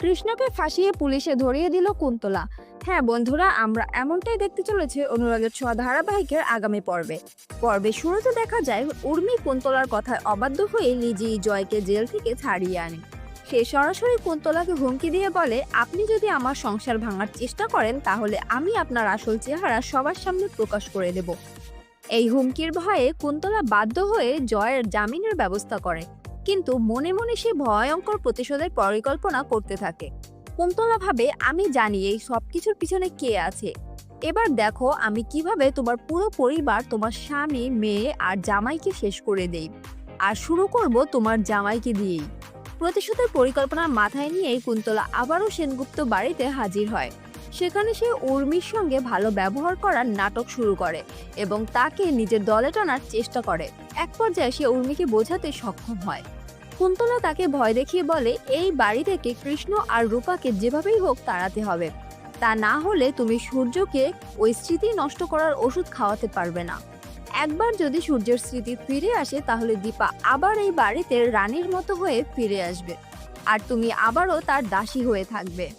কৃষ্ণকে ফাঁসিয়ে পুলিশে ধরিয়ে দিল কুন্তলা। হ্যাঁ বন্ধুরা, আমরা এমনটাই দেখতে চলেছে অনুরাগের ছোঁয়া ধারাবাহিকের আগামী পর্বে। পর্বে শুরুতে দেখা যায় উর্মি কুন্তলার কথায় অবাধ্য হয়ে নিজেই জয়কে জেল থেকে ছাড়িয়ে আনে। সে সরাসরি কুন্তলাকে হুমকি দিয়ে বলে, আপনি যদি আমার সংসার ভাঙার চেষ্টা করেন, তাহলে আমি আপনার আসল চেহারা সবার সামনে প্রকাশ করে দেব। এই হুমকির ভয়ে কুন্তলা বাধ্য হয়ে জয়ের জামিনের ব্যবস্থা করে। কিন্তু মনে মনে সে ভয়ঙ্কর প্রতিশোধের পরিকল্পনা করতে থাকে। কুন্তলা ভাবে আমি জানি এই সব কিছুর পিছনে কে আছে। এবার দেখো আমি কীভাবে তোমার পুরো পরিবার, তোমার স্বামী, মেয়ে আর জামাইকে শেষ করে দেই। আর শুরু করব তোমার জামাইকে দিয়েই। প্রতিশোধের পরিকল্পনা মাথায় নিয়েই কুন্তলা আবারও সেনগুপ্ত বাড়িতে হাজির হয়। সেখানে সে উর্মির সঙ্গে ভালো ব্যবহার করার নাটক শুরু করে এবং তাকে নিজের দলে টানার চেষ্টা করে। এক পর্যায়ে সে উর্মিকে বোঝাতে সক্ষম হয়। কুন্তলা তাকে ভয় দেখিয়ে বলে, এই বাড়ি থেকে কৃষ্ণ আর রূপাকে যেভাবেই হোক তাড়াতে হবে। তা না হলে তুমি সূর্যকে ওই স্মৃতি নষ্ট করার ওষুধ খাওয়াতে পারবে না। একবার যদি সূর্যের স্মৃতি ফিরে আসে, তাহলে দীপা আবার এই বাড়িতে রানীর মতো হয়ে ফিরে আসবে। আর তুমি আবারও তার দাসী হয়ে থাকবে।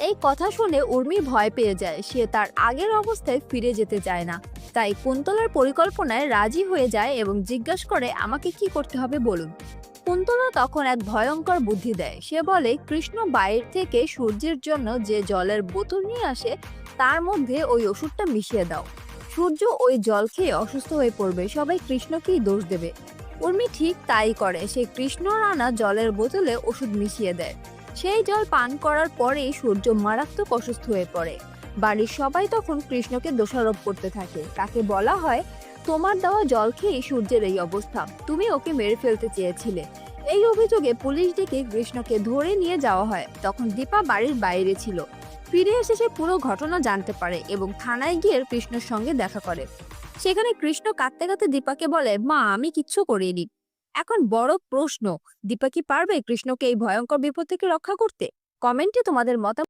এই কথা শুনে উর্মি ভয় পেয়ে যায়। সে তার আগের অবস্থায় ফিরে যেতে চায় না। তাই কুন্তলার পরিকল্পনায় রাজি হয়ে যায় এবং জিজ্ঞাসা করে, আমাকে কি করতে হবে বলুন? কুন্তলা তখন এক ভয়ঙ্কর বুদ্ধি দেয়। সে বলে, কৃষ্ণ বাইর থেকে সূর্যের জন্য যে জলের বোতল নিয়ে আসে, তার মধ্যে ওই ওষুধটা মিশিয়ে দাও। সূর্য ওই জল খেয়ে অসুস্থ হয়ে পড়বে। সবাই কৃষ্ণকেই দোষ দেবে। উর্মি ঠিক তাই করে। সে কৃষ্ণ রানা জলের বোতলে ওষুধ মিশিয়ে দেয়। সেই জল পান করার পরেই সূর্য মারাত্মক অসুস্থ হয়ে পড়ে। বাড়ির সবাই তখন কৃষ্ণকে দোষারোপ করতে থাকে। তাকে বলা হয়, তোমার দেওয়া জল খেয়ে সূর্যের এই অবস্থা। তুমি ওকে মেরে ফেলতে চেয়েছিলে। এই অভিযোগে পুলিশ ডেকে কৃষ্ণকে ধরে নিয়ে যাওয়া হয়। তখন দীপা বাড়ির বাইরে ছিল। ফিরে এসে সে পুরো ঘটনা জানতে পারে এবং থানায় গিয়ে কৃষ্ণর সঙ্গে দেখা করে। সেখানে কৃষ্ণ কাঁদতে কাঁদতে দীপাকে বলে, মা, আমি কিচ্ছু করিনি। এখন বড় প্রশ্ন, দীপা কি পারবে কৃষ্ণকে এই ভয়ঙ্কর বিপদ থেকে রক্ষা করতে? কমেন্টে তোমাদের মতামত